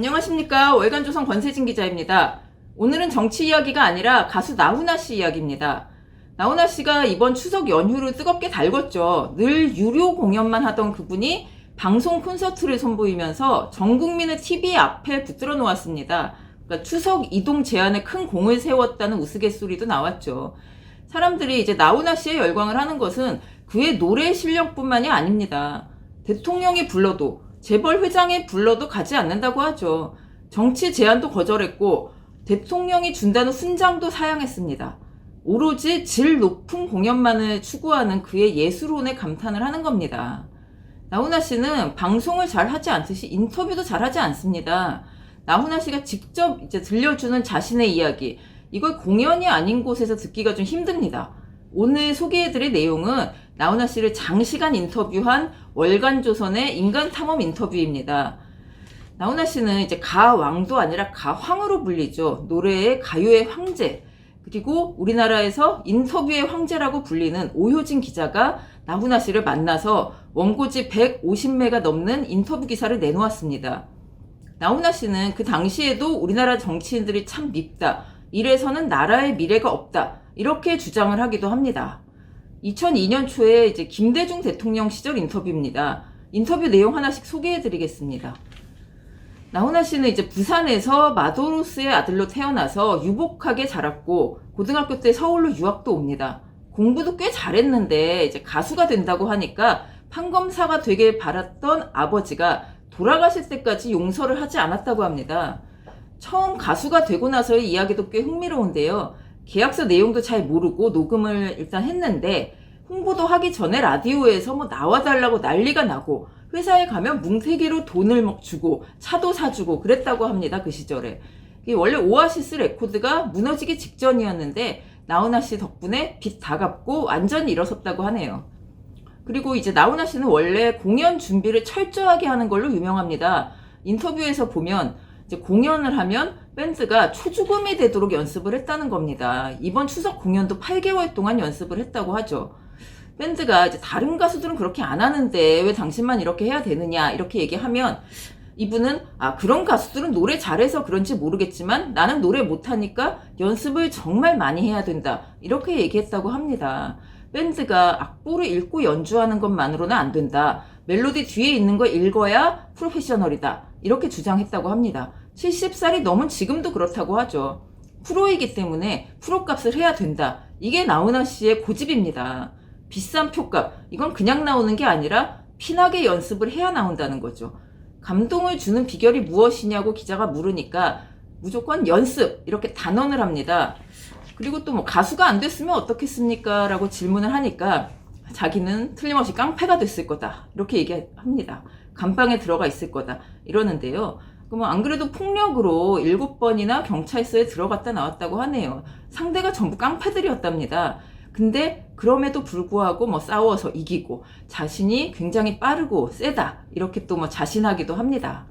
안녕하십니까 월간조선 권세진 기자입니다. 오늘은 정치 이야기가 아니라 가수 나훈아 씨 이야기입니다. 나훈아 씨가 이번 추석 연휴를 뜨겁게 달궜죠. 늘 유료 공연만 하던 그분이 방송 콘서트를 선보이면서 전 국민의 TV 앞에 붙들어 놓았습니다. 그러니까 추석 이동 제한에 큰 공을 세웠다는 우스갯소리도 나왔죠. 사람들이 이제 나훈아 씨의 열광을 하는 것은 그의 노래 실력뿐만이 아닙니다. 대통령이 불러도 재벌 회장이 불러도 가지 않는다고 하죠. 정치 제안도 거절했고 대통령이 준다는 훈장도 사양했습니다. 오로지 질 높은 공연만을 추구하는 그의 예술혼에 감탄을 하는 겁니다. 나훈아 씨는 방송을 잘 하지 않듯이 인터뷰도 잘 하지 않습니다. 나훈아 씨가 직접 이제 들려주는 자신의 이야기, 이걸 공연이 아닌 곳에서 듣기가 좀 힘듭니다. 오늘 소개해드릴 내용은 나훈아 씨를 장시간 인터뷰한 월간조선의 인간 탐험 인터뷰입니다. 나훈아 씨는 이제 가왕도 아니라 가황으로 불리죠. 노래의 가요의 황제. 그리고 우리나라에서 인터뷰의 황제라고 불리는 오효진 기자가 나훈아 씨를 만나서 원고지 150매가 넘는 인터뷰 기사를 내놓았습니다. 나훈아 씨는 그 당시에도 우리나라 정치인들이 참 밉다. 이래서는 나라의 미래가 없다. 이렇게 주장을 하기도 합니다. 2002년 초에 이제 김대중 대통령 시절 인터뷰입니다. 인터뷰 내용 하나씩 소개해 드리겠습니다. 나훈아 씨는 이제 부산에서 마도로스의 아들로 태어나서 유복하게 자랐고 고등학교 때 서울로 유학도 옵니다. 공부도 꽤 잘했는데 이제 가수가 된다고 하니까 판검사가 되길 바랐던 아버지가 돌아가실 때까지 용서를 하지 않았다고 합니다. 처음 가수가 되고 나서의 이야기도 꽤 흥미로운데요. 계약서 내용도 잘 모르고 녹음을 일단 했는데 홍보도 하기 전에 라디오에서 뭐 나와달라고 난리가 나고 회사에 가면 뭉태기로 돈을 막 주고 차도 사주고 그랬다고 합니다. 그 시절에. 원래 오아시스 레코드가 무너지기 직전이었는데 나훈아 씨 덕분에 빚 다 갚고 완전히 일어섰다고 하네요. 그리고 이제 나훈아 씨는 원래 공연 준비를 철저하게 하는 걸로 유명합니다. 인터뷰에서 보면 이제 공연을 하면 밴드가 초죽음이 되도록 연습을 했다는 겁니다. 이번 추석 공연도 8개월 동안 연습을 했다고 하죠. 밴드가 이제 다른 가수들은 그렇게 안 하는데 왜 당신만 이렇게 해야 되느냐 이렇게 얘기하면 이분은 아 그런 가수들은 노래 잘해서 그런지 모르겠지만 나는 노래 못하니까 연습을 정말 많이 해야 된다 이렇게 얘기했다고 합니다. 밴드가 악보를 읽고 연주하는 것만으로는 안 된다. 멜로디 뒤에 있는 거 읽어야 프로페셔널이다. 이렇게 주장했다고 합니다. 70살이 넘은 지금도 그렇다고 하죠. 프로이기 때문에 프로값을 해야 된다. 이게 나훈아 씨의 고집입니다. 비싼 표값, 이건 그냥 나오는 게 아니라 피나게 연습을 해야 나온다는 거죠. 감동을 주는 비결이 무엇이냐고 기자가 물으니까 무조건 연습, 이렇게 단언을 합니다. 그리고 또 뭐 가수가 안 됐으면 어떻겠습니까? 라고 질문을 하니까 자기는 틀림없이 깡패가 됐을 거다. 이렇게 얘기합니다. 감방에 들어가 있을 거다. 이러는데요. 그럼 안 그래도 폭력으로 일곱 번이나 경찰서에 들어갔다 나왔다고 하네요. 상대가 전부 깡패들이었답니다. 근데 그럼에도 불구하고 뭐 싸워서 이기고 자신이 굉장히 빠르고 세다. 이렇게 또 뭐 자신하기도 합니다.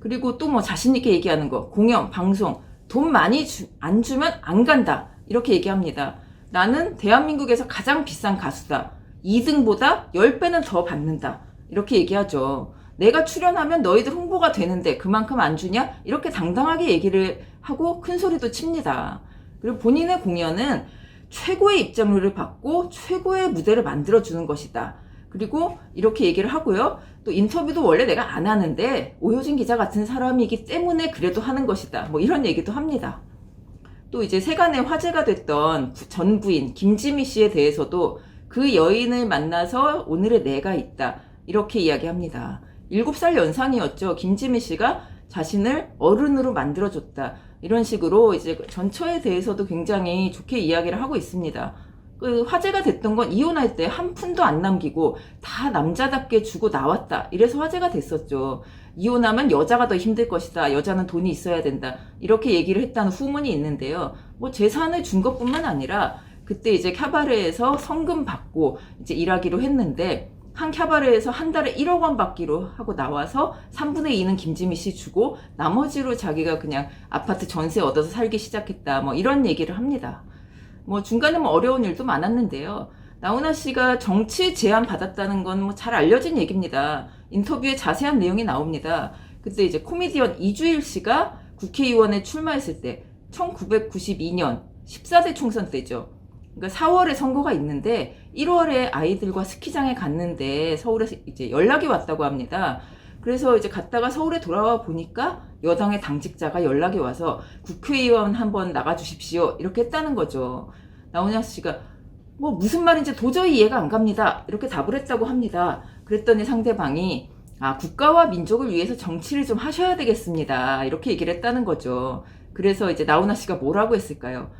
그리고 또 뭐 자신있게 얘기하는 거. 공연, 방송. 돈 많이 주, 안 주면 안 간다. 이렇게 얘기합니다. 나는 대한민국에서 가장 비싼 가수다. 2등보다 10배는 더 받는다. 이렇게 얘기하죠. 내가 출연하면 너희들 홍보가 되는데 그만큼 안 주냐? 이렇게 당당하게 얘기를 하고 큰 소리도 칩니다. 그리고 본인의 공연은 최고의 입장료를 받고 최고의 무대를 만들어주는 것이다. 그리고 이렇게 얘기를 하고요. 또 인터뷰도 원래 내가 안 하는데 오효진 기자 같은 사람이기 때문에 그래도 하는 것이다. 뭐 이런 얘기도 합니다. 또 이제 세간에 화제가 됐던 전 부인 김지미 씨에 대해서도 그 여인을 만나서 오늘의 내가 있다. 이렇게 이야기합니다. 7살 연상이었죠. 김지미 씨가 자신을 어른으로 만들어줬다. 이런 식으로 이제 전처에 대해서도 굉장히 좋게 이야기를 하고 있습니다. 그 화제가 됐던 건 이혼할 때 한 푼도 안 남기고 다 남자답게 주고 나왔다. 이래서 화제가 됐었죠. 이혼하면 여자가 더 힘들 것이다. 여자는 돈이 있어야 된다. 이렇게 얘기를 했다는 후문이 있는데요. 뭐 재산을 준 것뿐만 아니라 그때 이제 캬바레에서 성금 받고 이제 일하기로 했는데 한 캬바레에서 한 달에 1억 원 받기로 하고 나와서 3분의 2는 김지미 씨 주고 나머지로 자기가 그냥 아파트 전세 얻어서 살기 시작했다. 뭐 이런 얘기를 합니다. 뭐 중간에 뭐 어려운 일도 많았는데요. 나훈아 씨가 정치 제안 받았다는 건 뭐 잘 알려진 얘기입니다. 인터뷰에 자세한 내용이 나옵니다. 그때 이제 코미디언 이주일 씨가 국회의원에 출마했을 때 1992년 14대 총선 때죠. 그러니까 4월에 선거가 있는데 1월에 아이들과 스키장에 갔는데 서울에서 이제 연락이 왔다고 합니다. 그래서 이제 갔다가 서울에 돌아와 보니까 여당의 당직자가 연락이 와서 국회의원 한번 나가 주십시오. 이렇게 했다는 거죠. 나훈아 씨가 뭐 무슨 말인지 도저히 이해가 안 갑니다. 이렇게 답을 했다고 합니다. 그랬더니 상대방이 아, 국가와 민족을 위해서 정치를 좀 하셔야 되겠습니다. 이렇게 얘기를 했다는 거죠. 그래서 이제 나훈아 씨가 뭐라고 했을까요?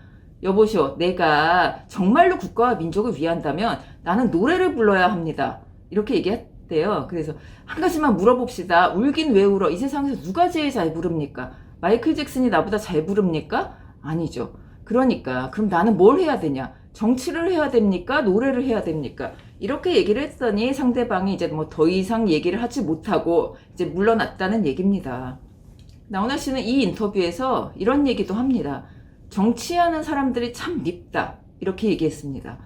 여보시오, 내가 정말로 국가와 민족을 위한다면 나는 노래를 불러야 합니다. 이렇게 얘기했대요. 그래서 한 가지만 물어봅시다. 울긴 왜 울어? 이 세상에서 누가 제일 잘 부릅니까? 마이클 잭슨이 나보다 잘 부릅니까? 아니죠. 그러니까 그럼 나는 뭘 해야 되냐? 정치를 해야 됩니까? 노래를 해야 됩니까? 이렇게 얘기를 했더니 상대방이 이제 뭐 더 이상 얘기를 하지 못하고 이제 물러났다는 얘기입니다. 나훈아 씨는 이 인터뷰에서 이런 얘기도 합니다. 정치하는 사람들이 참 밉다. 이렇게 얘기했습니다.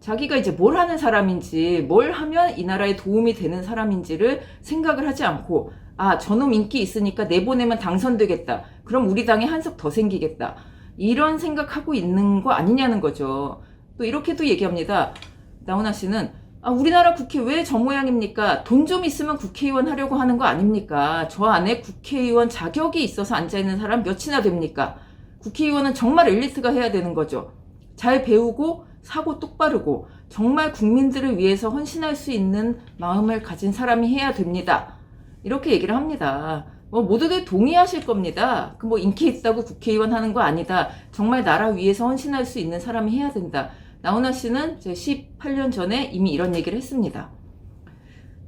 자기가 이제 뭘 하는 사람인지, 뭘 하면 이 나라에 도움이 되는 사람인지를 생각을 하지 않고, 아, 저놈 인기 있으니까 내보내면 당선되겠다. 그럼 우리 당에 한석 더 생기겠다. 이런 생각하고 있는 거 아니냐는 거죠. 또 이렇게도 얘기합니다. 나훈아 씨는 아, 우리나라 국회 왜 저 모양입니까? 돈 좀 있으면 국회의원 하려고 하는 거 아닙니까? 저 안에 국회의원 자격이 있어서 앉아있는 사람 몇이나 됩니까? 국회의원은 정말 엘리트가 해야 되는 거죠. 잘 배우고 사고 똑바르고 정말 국민들을 위해서 헌신할 수 있는 마음을 가진 사람이 해야 됩니다. 이렇게 얘기를 합니다. 뭐 모두들 동의하실 겁니다. 그 뭐 인기 있다고 국회의원 하는 거 아니다. 정말 나라 위해서 헌신할 수 있는 사람이 해야 된다. 나훈아 씨는 제 18년 전에 이미 이런 얘기를 했습니다.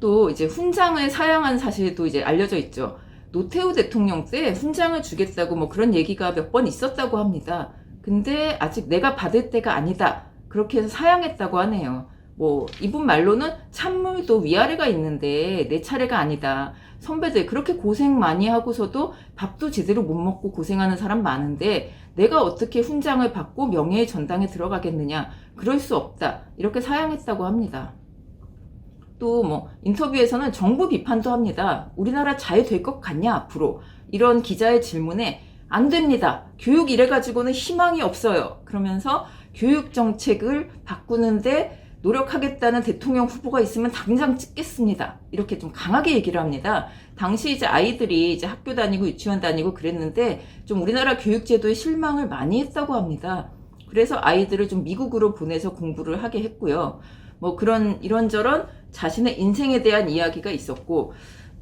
또 이제 훈장을 사양한 사실도 이제 알려져 있죠. 노태우 대통령 때 훈장을 주겠다고 뭐 그런 얘기가 몇 번 있었다고 합니다. 근데 아직 내가 받을 때가 아니다. 그렇게 해서 사양했다고 하네요. 뭐 이분 말로는 찬물도 위아래가 있는데 내 차례가 아니다. 선배들 그렇게 고생 많이 하고서도 밥도 제대로 못 먹고 고생하는 사람 많은데 내가 어떻게 훈장을 받고 명예의 전당에 들어가겠느냐. 그럴 수 없다. 이렇게 사양했다고 합니다. 또 뭐 인터뷰에서는 정부 비판도 합니다. 우리나라 잘 될 것 같냐 앞으로 이런 기자의 질문에 안 됩니다. 교육 이래 가지고는 희망이 없어요. 그러면서 교육 정책을 바꾸는데 노력하겠다는 대통령 후보가 있으면 당장 찍겠습니다. 이렇게 좀 강하게 얘기를 합니다. 당시 이제 아이들이 이제 학교 다니고 유치원 다니고 그랬는데 좀 우리나라 교육제도에 실망을 많이 했다고 합니다. 그래서 아이들을 좀 미국으로 보내서 공부를 하게 했고요. 뭐 그런 이런저런 자신의 인생에 대한 이야기가 있었고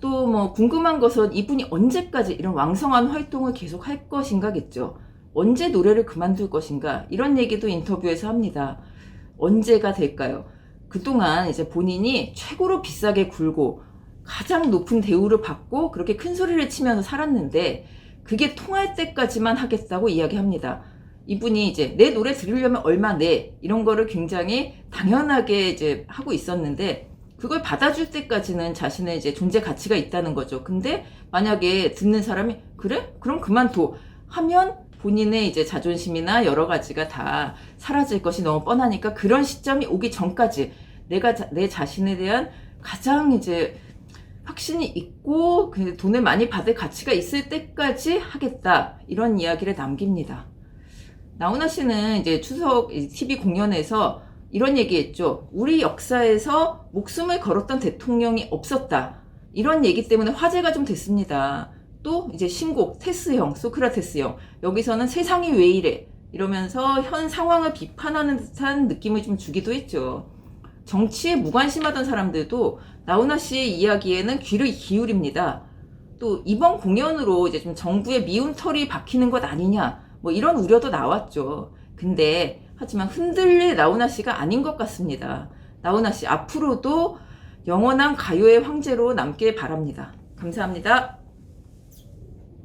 또 뭐 궁금한 것은 이분이 언제까지 이런 왕성한 활동을 계속 할 것인가겠죠. 언제 노래를 그만둘 것인가 이런 얘기도 인터뷰에서 합니다. 언제가 될까요? 그동안 이제 본인이 최고로 비싸게 굴고 가장 높은 대우를 받고 그렇게 큰 소리를 치면서 살았는데 그게 통할 때까지만 하겠다고 이야기합니다. 이분이 이제 내 노래 들으려면 얼마 내 이런 거를 굉장히 당연하게 이제 하고 있었는데 그걸 받아줄 때까지는 자신의 이제 존재 가치가 있다는 거죠. 근데 만약에 듣는 사람이 그래? 그럼 그만둬 하면 본인의 이제 자존심이나 여러 가지가 다 사라질 것이 너무 뻔하니까 그런 시점이 오기 전까지 내가 자, 내 자신에 대한 가장 이제 확신이 있고 그 돈을 많이 받을 가치가 있을 때까지 하겠다 이런 이야기를 남깁니다. 나훈아 씨는 이제 추석 TV 공연에서 이런 얘기했죠. 우리 역사에서 목숨을 걸었던 대통령이 없었다. 이런 얘기 때문에 화제가 좀 됐습니다. 또 이제 신곡 테스형, 소크라테스형 여기서는 세상이 왜 이래 이러면서 현 상황을 비판하는 듯한 느낌을 좀 주기도 했죠. 정치에 무관심하던 사람들도 나훈아 씨의 이야기에는 귀를 기울입니다. 또 이번 공연으로 이제 좀 정부의 미운 털이 박히는 것 아니냐 뭐 이런 우려도 나왔죠. 근데 하지만 흔들릴 나훈아 씨가 아닌 것 같습니다. 나훈아 씨 앞으로도 영원한 가요의 황제로 남길 바랍니다. 감사합니다.